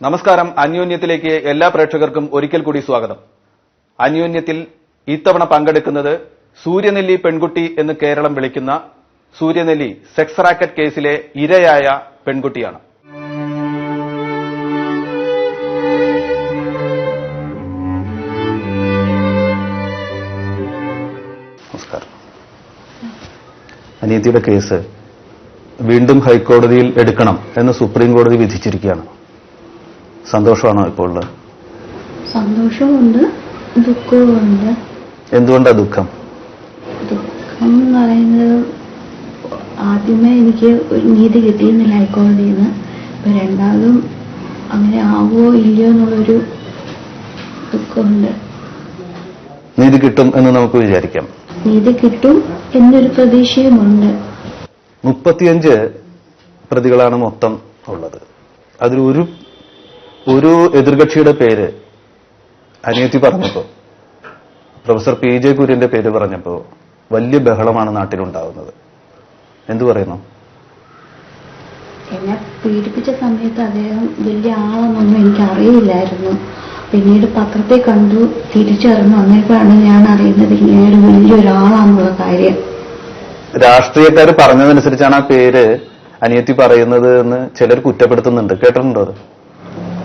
നമസ്കാരം. അന്യോന്യത്തിലേക്ക് എല്ലാ പ്രേക്ഷകർക്കും ഒരിക്കൽ കൂടി സ്വാഗതം. അന്യോന്യത്തിൽ ഇത്തവണ പങ്കെടുക്കുന്നത് സൂര്യനെല്ലി പെൺകുട്ടി എന്ന് കേരളം വിളിക്കുന്ന സൂര്യനെല്ലി സെക്സ് റാക്കറ്റ് കേസിലെ ഇരയായ പെൺകുട്ടിയാണ്. നമസ്കാരം. അനീതിയുടെ കേസ് വീണ്ടും ഹൈക്കോടതിയിൽ എടുക്കണം എന്ന് സുപ്രീം കോടതി വിധിച്ചിരിക്കുകയാണ്. സന്തോഷമാണോ ഇപ്പോൾ ഉള്ളത്? സന്തോഷമുണ്ട് ദുഃഖവുമുണ്ട്. എന്തുകൊണ്ടാ ദുഃഖം? ദുഃഖം എന്ന് പറയുന്നത് ആദ്യമേ എനിക്ക് ഒരു നീതി കിട്ടിയിരുന്നില്ല ഹൈക്കോടതിയിൽ നിന്ന്. ഇപ്പൊ രണ്ടാമതും അങ്ങനെ ആവോ ഇല്ലയോ എന്നുള്ളൊരു ദുഃഖമുണ്ട്. നീതി കിട്ടും എന്ന് നമുക്ക് വിചാരിക്കാം. നീതി കിട്ടും എന്നൊരു പ്രതീക്ഷയുമുണ്ട്. മുപ്പത്തിയഞ്ച് പ്രതികളാണ് മൊത്തം ഉള്ളത്. അതിൽ ഒരു ഒരു എതിർകക്ഷിയുടെ പേര് അനിയത്തി പറഞ്ഞപ്പോ പ്രൊഫസർ പി ജെ കുര്യന്റെ പേര് പറഞ്ഞപ്പോ വലിയ ബഹളമാണ് നാട്ടിലുണ്ടാവുന്നത്. എന്തു പറയുന്നു? എന്നെ പീഡിപ്പിച്ച സമയത്ത് അദ്ദേഹം വലിയ ആളെന്നൊന്നും എനിക്ക് അറിയില്ലായിരുന്നു പിന്നീട് പത്രത്തെ കണ്ടു തിരിച്ചറിഞ്ഞു. വന്നപ്പോഴാണ് ഞാൻ അറിയുന്നത് ഇങ്ങനെ വലിയൊരാളാന്നുള്ള കാര്യം. രാഷ്ട്രീയക്കാർ പറഞ്ഞതനുസരിച്ചാണ് ആ പേര് അനിയത്തി പറയുന്നത് എന്ന് ചിലർ കുറ്റപ്പെടുത്തുന്നുണ്ട്. കേട്ടിട്ടുണ്ടോ അത്?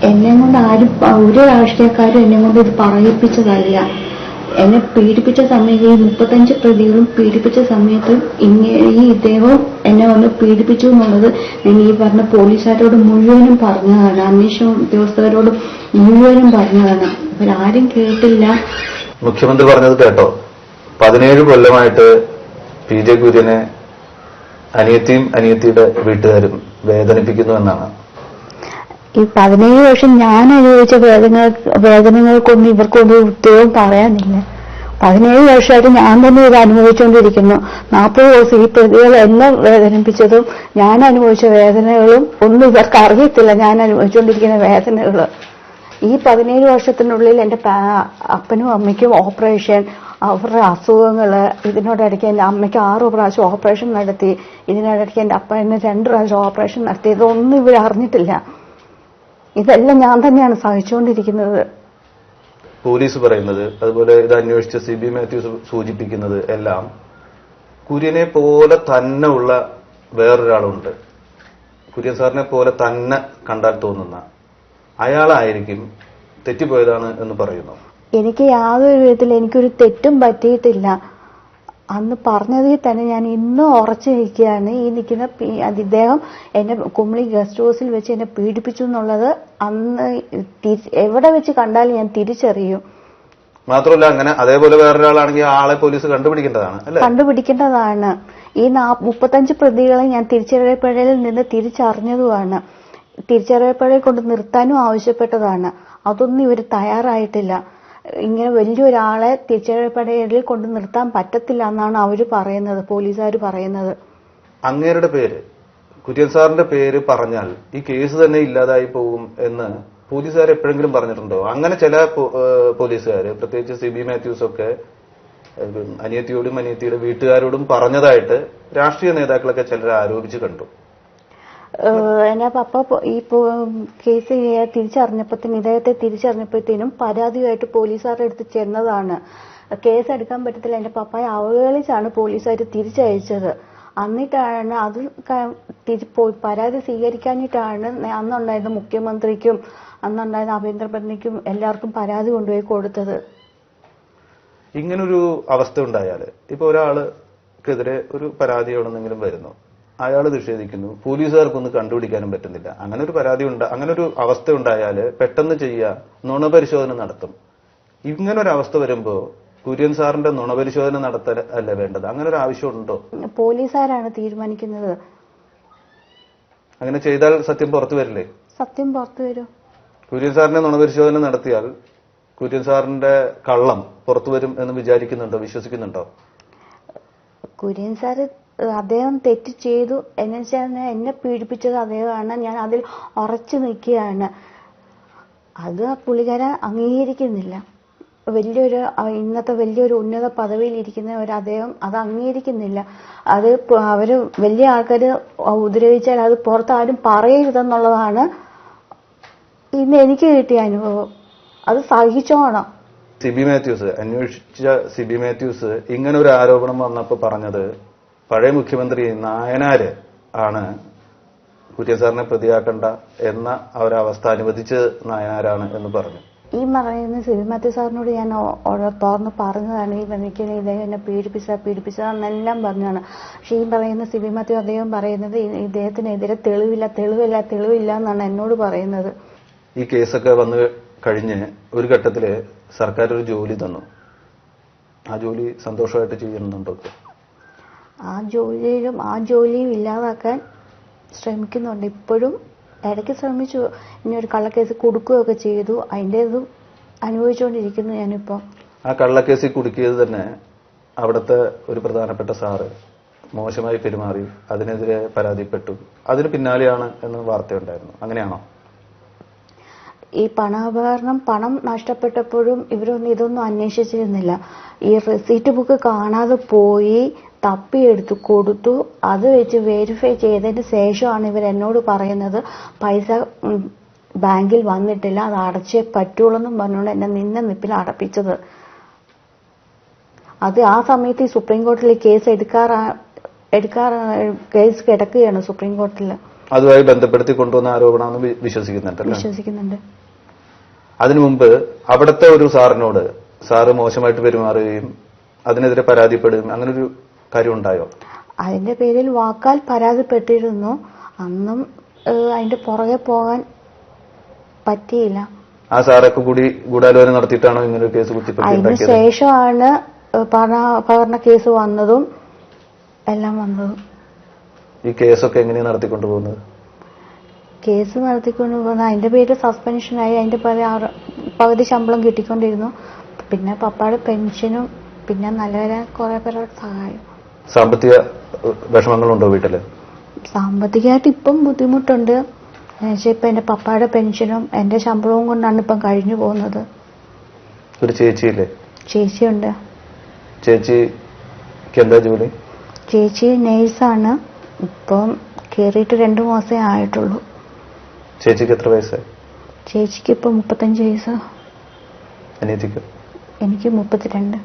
എന്നെ കൊണ്ട് ആരും ഒരു രാഷ്ട്രീയക്കാരും എന്നെ കൊണ്ട് ഇത് പറയിപ്പിച്ചതല്ല. എന്നെ പീഡിപ്പിച്ച സമയത്ത് ഈ മുപ്പത്തഞ്ച് പ്രതികളും പീഡിപ്പിച്ച സമയത്ത് ഇങ്ങനെ ഈ ഇദ്ദേഹവും എന്നെ വന്ന് പീഡിപ്പിച്ചു എന്നുള്ളത് ഞാൻ ഈ പറഞ്ഞ പോലീസുകാരോട് മുഴുവനും പറഞ്ഞതാണ്. അന്വേഷണ ഉദ്യോഗസ്ഥരോട് മുഴുവനും പറഞ്ഞതാണ്. ആരും കേട്ടില്ല. മുഖ്യമന്ത്രി പറഞ്ഞത് കേട്ടോ. പതിനേഴ് കൊല്ലമായിട്ട് പി ജെ കുര്യനെ അനിയത്തിയും അനിയത്തിയുടെ വീട്ടുകാരും വേദനിപ്പിക്കുന്നു എന്നാണ്. ഈ പതിനേഴ് വർഷം ഞാൻ അനുഭവിച്ച വേദന വേദനകൾക്കൊന്നും ഇവർക്കൊന്നും ഉത്തരവും പറയാനില്ല. പതിനേഴ് വർഷമായിട്ട് ഞാൻ തന്നെ ഇത് അനുഭവിച്ചുകൊണ്ടിരിക്കുന്നു. നാൽപ്പത് ദിവസം ഈ പ്രതികൾ എന്നെ വേദനിപ്പിച്ചതും ഞാൻ അനുഭവിച്ച വേദനകളും ഒന്നും ഇവർക്ക് അറിയത്തില്ല. ഞാൻ അനുഭവിച്ചുകൊണ്ടിരിക്കുന്ന വേദനകൾ. ഈ പതിനേഴ് വർഷത്തിനുള്ളിൽ എന്റെ അപ്പനും അമ്മയ്ക്കും ഓപ്പറേഷൻ അവരുടെ അസുഖങ്ങൾ ഇതിനോടിടയ്ക്ക് എന്റെ അമ്മയ്ക്ക് ആറ് പ്രാവശ്യം ഓപ്പറേഷൻ നടത്തി. ഇതിനോടിടയ്ക്ക് എന്റെ അപ്പനെ രണ്ട് പ്രാവശ്യം ഓപ്പറേഷൻ നടത്തി. ഇതൊന്നും ഇവർ അറിഞ്ഞിട്ടില്ല. ഇതെല്ലാം ഞാൻ തന്നെയാണ് സഹിച്ചുകൊണ്ടിരിക്കുന്നത്. പോലീസ് പറയുന്നത് അതുപോലെ ഇത് അന്വേഷിച്ച സി ബി മാത്യു സൂചിപ്പിക്കുന്നത് എല്ലാം കുര്യനെ പോലെ തന്നെ ഉള്ള വേറൊരാളുണ്ട്. കുര്യൻ സാറിനെ പോലെ തന്നെ കണ്ടാൽ തോന്നുന്ന അയാളായിരിക്കും തെറ്റിപ്പോയതാണ് എന്ന് പറയുന്നു. എനിക്ക് യാതൊരു വിധത്തിൽ എനിക്കൊരു തെറ്റും പറ്റിയിട്ടില്ല. അന്ന് പറഞ്ഞതിൽ തന്നെ ഞാൻ ഇന്നും ഉറച്ചു നിൽക്കുകയാണ്. ഈ നിൽക്കുന്ന ഇദ്ദേഹം എന്നെ കുമളി ഗസ്റ്റ് ഹൗസിൽ വെച്ച് എന്നെ പീഡിപ്പിച്ചു എന്നുള്ളത് അന്ന് എവിടെ വെച്ച് കണ്ടാലും ഞാൻ തിരിച്ചറിയും. മാത്രമല്ല അങ്ങനെ അതേപോലെ വേറൊരാളാണെങ്കിൽ ആളെ പോലീസ് കണ്ടുപിടിക്കേണ്ടതാണ് കണ്ടുപിടിക്കേണ്ടതാണ്. ഈ മുപ്പത്തഞ്ച് പ്രതികളെ ഞാൻ തിരിച്ചറിയപ്പഴയിൽ നിന്ന് തിരിച്ചറിഞ്ഞതുമാണ്. തിരിച്ചറിയപ്പഴയിൽ കൊണ്ട് നിർത്താനും ആവശ്യപ്പെട്ടതാണ്. അതൊന്നും ഇവർ തയ്യാറായിട്ടില്ല. ഇങ്ങനെ വലിയൊരാളെ തിരിച്ചറിയപ്പെടലിൽ കൊണ്ട് നിർത്താൻ പറ്റത്തില്ല എന്നാണ് അവർ പറയുന്നത് പോലീസുകാർ പറയുന്നത്. അങ്ങേരുടെ പേര് കുര്യൻ സാറിന്റെ പേര് പറഞ്ഞാൽ ഈ കേസ് തന്നെ ഇല്ലാതായി പോകും എന്ന് പോലീസുകാർ എപ്പോഴെങ്കിലും പറഞ്ഞിട്ടുണ്ടോ? അങ്ങനെ ചില പോലീസുകാർ പ്രത്യേകിച്ച് സി ബി മാത്യൂസ് ഒക്കെ അനിയത്തിയോടും അനിയത്തിയുടെ വീട്ടുകാരോടും പറഞ്ഞതായിട്ട് രാഷ്ട്രീയ നേതാക്കളൊക്കെ ചിലർ ആരോപിച്ച് കണ്ടു. എന്റെ പപ്പ ഈ കേസ് തിരിച്ചറിഞ്ഞപ്പോഴത്തേനും ഇദ്ദേഹത്തെ തിരിച്ചറിഞ്ഞപ്പോഴത്തേനും പരാതിയായിട്ട് പോലീസുകാരുടെ അടുത്ത് ചെന്നതാണ്. കേസ് എടുക്കാൻ പറ്റത്തില്ല. എന്റെ പപ്പയെ അവഹേളിച്ചാണ് പോലീസുകാർ തിരിച്ചയച്ചത്. അന്നിട്ടാണ് അത് പരാതി സ്വീകരിക്കാഞ്ഞിട്ടാണ് നേ- അന്നുണ്ടായിരുന്ന മുഖ്യമന്ത്രിക്കും അന്നുണ്ടായിരുന്ന ആഭ്യന്തരമന്ത്രിക്കും എല്ലാവർക്കും പരാതി കൊണ്ടുപോയി കൊടുത്തത്. ഇങ്ങനൊരു അവസ്ഥ ഉണ്ടായാൽ ഇപ്പൊ ഒരാൾക്കെതിരെ ഒരു പരാതി എവിടെന്നെങ്കിലും വരുന്നു? അയാൾ നിഷേധിക്കുന്നു. പോലീസുകാർക്കൊന്നും കണ്ടുപിടിക്കാനും പറ്റുന്നില്ല. അങ്ങനെ ഒരു പരാതി ഉണ്ട് അങ്ങനെ ഒരു അവസ്ഥ ഉണ്ടായാൽ പെട്ടെന്ന് ചെയ്യുക നുണപരിശോധന നടത്തും. ഇങ്ങനെ ഒരു അവസ്ഥ വരുമ്പോ കുര്യൻ സാറിന്റെ നുണപരിശോധന നടത്ത അല്ല വേണ്ടത്. അങ്ങനെ ഒരു ആവശ്യമുണ്ടോ പോലീസുകാരാണ് തീരുമാനിക്കുന്നത്. അങ്ങനെ ചെയ്താൽ സത്യം പുറത്തു വരില്ലേ? സത്യം പുറത്തു വരും. കുര്യൻ സാറിന്റെ നുണപരിശോധന നടത്തിയാൽ കുര്യൻ സാറിന്റെ കള്ളം പുറത്തു വരും എന്ന് വിചാരിക്കുന്നുണ്ടോ? വിശ്വസിക്കുന്നുണ്ടോ? കുര്യൻ സാറ് അദ്ദേഹം തെറ്റ് ചെയ്തു. എന്ന് വെച്ചാൽ എന്നെ പീഡിപ്പിച്ചത് അദ്ദേഹമാണ്. ഞാൻ അതിൽ ഉറച്ചു നിൽക്കുകയാണ്. അത് പുള്ളിക്കാരൻ അംഗീകരിക്കുന്നില്ല. വലിയൊരു ഇന്നത്തെ വലിയൊരു ഉന്നത പദവിയിൽ ഇരിക്കുന്ന ഒരു അദ്ദേഹം അത് അംഗീകരിക്കുന്നില്ല. അത് അവർ വലിയ ആൾക്കാർ ഉപദ്രവിച്ചാൽ അത് പുറത്ത് ആരും പറയരുതെന്നുള്ളതാണ് ഇന്ന് എനിക്ക് കിട്ടിയ അനുഭവം. അത് സഹിച്ചോണം. സിബി മാത്യൂസ് അന്വേഷിച്ച സിബി മാത്യൂസ് ഇങ്ങനെ ഒരു ആരോപണം വന്നപ്പോൾ പറഞ്ഞത് പഴയ മുഖ്യമന്ത്രി നായനാര് ആണ് കുര്യൻ സാറിനെ പ്രതിയാക്കണ്ട എന്ന അവരവസ്ഥ അനുവദിച്ച് നായനാരാണ് എന്ന് പറഞ്ഞു. ഈ പറയുന്ന സിബിമത്തി സാറിനോട് ഞാൻ തുറന്ന് പറഞ്ഞതാണ് ഈ എനിക്ക് ഇദ്ദേഹം എന്നെ പീഡിപ്പിച്ച പീഡിപ്പിച്ചതെന്നെല്ലാം പറഞ്ഞാണ് പക്ഷെ ഈ പറയുന്ന സിബിമത്തി അദ്ദേഹം പറയുന്നത് ഇദ്ദേഹത്തിനെതിരെ തെളിവില്ല തെളിവില്ല തെളിവില്ല എന്നാണ് എന്നോട് പറയുന്നത്. ഈ കേസൊക്കെ വന്ന് കഴിഞ്ഞ് ഒരു ഘട്ടത്തിൽ സർക്കാർ ഒരു ജോലി തന്നു. ആ ജോലി സന്തോഷമായിട്ട് ചെയ്യുന്നുണ്ടോ. ആ ജോലിയിലും ആ ജോലിയും ഇല്ലാതാക്കാൻ ശ്രമിക്കുന്നുണ്ട്. ഇപ്പോഴും ഇടയ്ക്ക് ശ്രമിച്ചു. ഇനി ഒരു കള്ളക്കേസ് കൊടുക്കുകയൊക്കെ ചെയ്തു. അതിന്റെതും അനുഭവിച്ചുകൊണ്ടിരിക്കുന്നു ഞാനിപ്പോൾ ആ കള്ളക്കേസിൽ കുടുക്കിയത് തന്നെ അവിടുത്തെ ഒരു പ്രധാനപ്പെട്ട സാറ് മോശമായി പെരുമാറി അതിനെതിരെ പരാതിപ്പെട്ടു. അതിന് പിന്നാലെയാണ് എന്ന് വാർത്തയുണ്ടായിരുന്നു. അങ്ങനെയാണോ? ഈ പണാപകരണം പണം നഷ്ടപ്പെട്ടപ്പോഴും ഇവരൊന്നും ഇതൊന്നും അന്വേഷിച്ചിരുന്നില്ല. ഈ റെസീറ്റ് ബുക്ക് കാണാതെ പോയി തപ്പിയെടുത്ത് കൊടുത്തു. അത് വെച്ച് വെരിഫൈ ചെയ്തതിന് ശേഷമാണ് ഇവർ എന്നോട് പറയുന്നത് പൈസ ബാങ്കിൽ വന്നിട്ടില്ല അത് അടച്ചേ പറ്റുള്ളൂ എന്നും പറഞ്ഞുകൊണ്ട് എന്നെ നിന്ന നിപ്പിൽ അടപ്പിച്ചത്. അത് ആ സമയത്ത് ഈ സുപ്രീം കോടതിയിൽ കേസ് എടുക്കാറാ എടുക്കാറ കേസ് കിടക്കുകയാണ് സുപ്രീം കോടതിയിൽ അതുമായി ബന്ധപ്പെടുത്തി കൊണ്ടുവന്ന ആരോപണമെന്ന് വിശ്വസിക്കുന്നുണ്ട് വിശ്വസിക്കുന്നുണ്ട്. അതിനു മുമ്പ് അവിടുത്തെ ഒരു സാറിനോട് സാറ് മോശമായിട്ട് പെരുമാറുകയും അതിനെതിരെ പരാതിപ്പെടുകയും അങ്ങനെ ഒരു കാര്യം ഉണ്ടായോ അതിന്റെ പേരിൽ വാക്കാൽ പരാതിപ്പെട്ടിരുന്നു. അന്നും അതിന്റെ പുറകെ പോകാൻ പറ്റിയില്ല. ആ സാറൊക്കെ കൂടി ഗൂഢാലോചന നടത്തിയിട്ടാണോ ഇങ്ങനെ കേസ് കുത്തിപ്പറ്റി ശേഷമാണ് ഏഹ്, കേസ് വന്നതും എല്ലാം വന്നതും. ഈ കേസൊക്കെ എങ്ങനെയാണ് നടത്തിക്കൊണ്ടു പോകുന്നത് കേസ് നടത്തിക്കൊണ്ട് പോകുന്ന അതിന്റെ പേര് സസ്പെൻഷനായി അതിന്റെ പകുതി ശമ്പളം കിട്ടിക്കൊണ്ടിരുന്നു. പിന്നെ പപ്പാടെ പെൻഷനും പിന്നെ നല്ലവരെ കുറെ പേരുടെ സഹായം. സാമ്പത്തിക വിഷമങ്ങളുണ്ടോ വീട്ടിൽ? സാമ്പത്തികമായിട്ട് ഇപ്പം ബുദ്ധിമുട്ടുണ്ട്. പക്ഷേ ഇപ്പം എന്റെ പപ്പായുടെ പെൻഷനും എന്റെ ശമ്പളവും കൊണ്ടാണ് ഇപ്പം കഴിഞ്ഞു പോകുന്നത്. ഒരു ചേച്ചിയില്ലേ? ചേച്ചിയുണ്ട്. ചേച്ചിക്ക് എന്താ ജോലി? ചേച്ചി നേഴ്സാണ്. ഇപ്പം കയറിയിട്ട് രണ്ടു മാസേ ആയിട്ടുള്ളൂ. ചേച്ചിക്ക് എത്ര വയസ്സായി? ചേച്ചിക്ക് ഇപ്പം മുപ്പത്തഞ്ച് വയസ്സാ. അനിയത്തിക്ക്? എനിക്ക് മുപ്പത്തിരണ്ട്.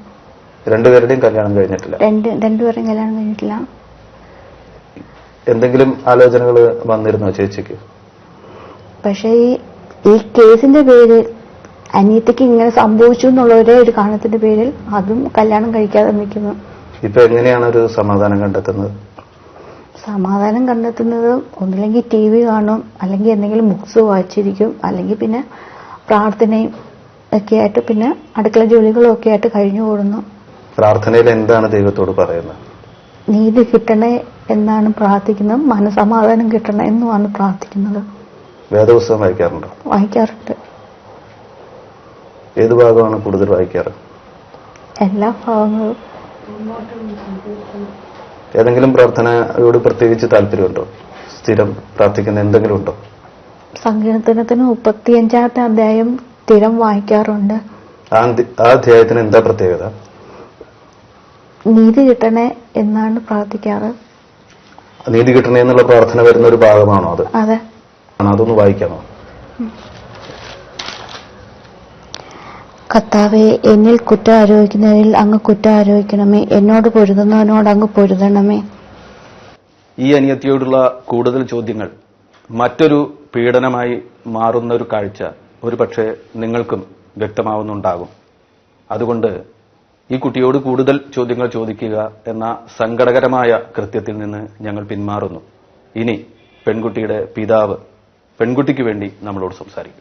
രണ്ടുപേരുടെയും കല്യാണം കഴിഞ്ഞിട്ടില്ല. രണ്ട് രണ്ടുപേരും കല്യാണം കഴിഞ്ഞിട്ടില്ല. എന്തെങ്കിലും ആലോചനകൾ വന്നിരുന്നോ ചേച്ചിക്ക്? പക്ഷേ ഈ ഈ കേസിന്റെ പേരിൽ അനിയത്തിക്ക് ഇങ്ങനെ സംഭവിച്ചു എന്നുള്ള ഒരേ ഒരു കാരണത്തിന്റെ പേരിൽ അതും കല്യാണം കഴിക്കാതെ നിൽക്കുന്നു ഇപ്പൊ എങ്ങനെയാണ് ഒരു സമാധാനം കണ്ടെത്തുന്നത്? സമാധാനം കണ്ടെത്തുന്നത് ഒന്നില്ലെങ്കിൽ ടി വി കാണും അല്ലെങ്കിൽ എന്തെങ്കിലും ബുക്സ് വായിച്ചിരിക്കും അല്ലെങ്കിൽ പിന്നെ പ്രാർത്ഥനയും ഒക്കെ ആയിട്ട് പിന്നെ അടുക്കള ജോലികളും ഒക്കെ ആയിട്ട് കഴിഞ്ഞു കൂടുന്നു. പ്രാർത്ഥനയിൽ എന്താണ് ദൈവത്തോട് പറയുന്നത്? നീതി കിട്ടണേ എന്നാണ് പ്രാർത്ഥിക്കുന്നത്. മനസമാധാനം കിട്ടണേ എന്നുമാണ് പ്രാർത്ഥിക്കുന്നത്. വേദപുസ്തകം വായിക്കാറുണ്ടോ? വായിക്കാറുണ്ട്. ഏത് ഭാഗമാണ് കൂടുതൽ വായിക്കാറ്? എല്ലാ ഭാഗങ്ങളും. ഏതെങ്കിലും പ്രാർത്ഥനയോട് പ്രത്യേകിച്ച് താല്പര്യമുണ്ടോ? സ്ഥിരം പ്രാർത്ഥിക്കുന്ന എന്തെങ്കിലും ഉണ്ടോ? സങ്കീർത്തനത്തിന് മുപ്പത്തിയഞ്ചാമത്തെ അധ്യായം സ്ഥിരം വായിക്കാറുണ്ട്. ആ അധ്യായത്തിന് എന്താ പ്രത്യേകത? നീതി കിട്ടണേ എന്നാണ് പ്രാർത്ഥിക്കാറ്? നീതി കിട്ടണേ എന്നുള്ള പ്രാർത്ഥന വരുന്ന ഒരു ഭാഗമാണോ അത്? അതെ? അതൊന്ന് വായിക്കാമോ? കർത്താവെ എന്നിൽ കുറ്റം ആരോപിക്കുന്നതിൽ അങ്ങ് കുറ്റം ആരോപിക്കണമേ എന്നോട് പൊരുതുന്നവനോട് അങ്ങ് പൊരുതണമേ. ഈ അനിയത്തിയോടുള്ള കൂടുതൽ ചോദ്യങ്ങൾ. മറ്റൊരു പീഡനമായി മാറുന്ന ഒരു കാഴ്ച ഒരുപക്ഷെ നിങ്ങൾക്കും വ്യക്തമാവുന്നുണ്ടാകും. അതുകൊണ്ട് ഈ കുട്ടിയോട് കൂടുതൽ ചോദ്യങ്ങൾ ചോദിക്കുക എന്ന സങ്കടകരമായ കൃത്യത്തിൽ നിന്ന് ഞങ്ങൾ പിന്മാറുന്നു. ഇനി പെൺകുട്ടിയുടെ പിതാവ് പെൺകുട്ടിക്ക് വേണ്ടി നമ്മളോട് സംസാരിക്കും.